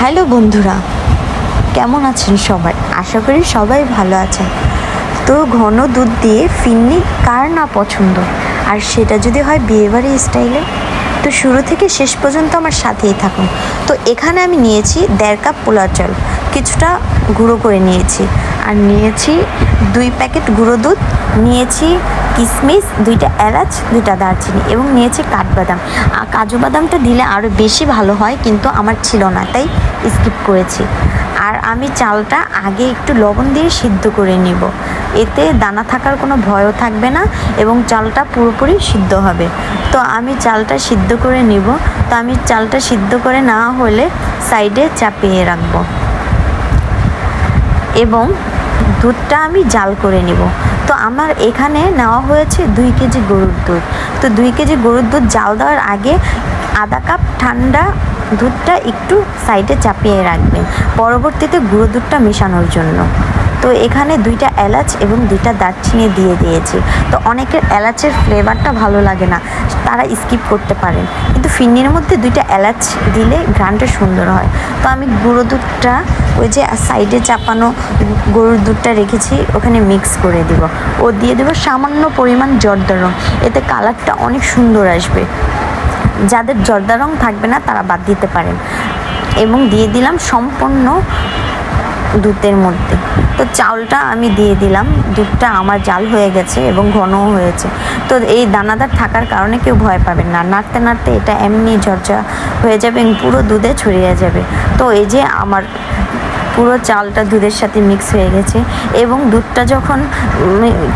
Hello বন্ধুরা, কেমন আছেন সবাই? আশা করি সবাই ভালো আছেন। তো ঘন দুধ দিয়ে ফিন্নি কার না পছন্দ? আর সেটা যদি হয় বিয়েবাড়ি স্টাইলে? তো শুরু থেকে শেষ পর্যন্ত আমার সাথেই থাকুন। তো এখানে আমি নিয়েছি দেড় কাপ পোলাও চাল। কিছুটা গুঁড়ো করে নিয়েছি। আর নিয়েছি দুই প্যাকেট গুঁড়ো দুধ, নিয়েছি কিশমিশ দুইটা এলাচ, দুইটা দারচিনি এবং নিয়েছি কাঠবাদাম। আর কাজু বাদামটা দিলে আরও বেশি ভালো হয় কিন্তু আমার ছিল না, তাই স্কিপ করেছি। আর আমি চালটা আগে একটু লবণ দিয়ে সিদ্ধ করে নিব। এতে দানা থাকার কোনো ভয়ও থাকবে না এবং চালটা পুরোপুরি সিদ্ধ হবে। তো আমি চালটা সিদ্ধ করে নিব। তো আমি চালটা সিদ্ধ করে না হলে সাইডে চাপিয়ে রাখব। এবং দুধটা আমি জাল করে নিব। তো আমার এখানে নেওয়া হয়েছে দুই কেজি গরুর দুধ। তো দুই কেজি গরুর দুধ জাল দেওয়ার আগে আধা কাপ ঠান্ডা দুধটা একটু সাইডে চাপিয়ে রাখবেন। পরবর্তীতে গুঁড়ো দুধটা মেশানোর জন্য। তো এখানে দুইটা এলাচ এবং দুইটা দারচিনি দিয়ে দিয়েছি। তো অনেকের এলাচের ফ্লেভারটা ভালো লাগে না, তারা স্কিপ করতে পারেন। কিন্তু ফিন্নির মধ্যে দুইটা এলাচ দিলে ঘ্রানটা সুন্দর হয়। তো আমি গুঁড়ো দুধটা, ওই যে সাইডে চাপানো গরুর দুধটা রেখেছি, ওখানে মিক্স করে দিব। ও দিয়ে দেবো সামান্য পরিমাণ জর্দা রং। এতে কালারটা অনেক সুন্দর আসবে। যাদের জর্দা রং থাকবে না, তারা বাদ দিতে পারেন। এবং দিয়ে দিলাম সম্পূর্ণ দুধের মধ্যে। তো চাউলটা আমি দিয়ে দিলাম। দুধটা আমার জাল হয়ে গেছে এবং ঘনও হয়েছে। তো এই দানাদার থাকার কারণে কেউ ভয় পাবেন না। নাড়তে নাড়তে এটা এমনি ঝরঝা হয়ে যাবে এবং পুরো দুধে ছড়িয়ে যাবে। তো এই যে আমার পুরো চালটা দুধের সাথে মিক্স হয়ে গেছে এবং দুধটা যখন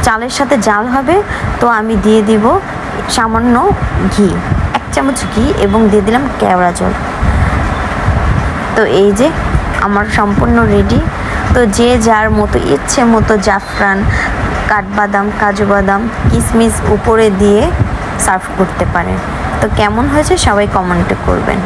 চালের সাথে জাল হবে, তো আমি দিয়ে দিব সামান্য ঘি, এক চামচ ঘি এবং দিয়ে দিলাম কেওড়া জল। তো এই যে আমার সম্পূর্ণ রেডি তো যে যার মতো ইচ্ছে মতো জাফরান, কাঠবাদাম, কাজু বাদাম কিশমিশ উপরে দিয়ে সার্ভ করতে পারেন তো কেমন হয়েছে সবাই কমেন্টে করবেন।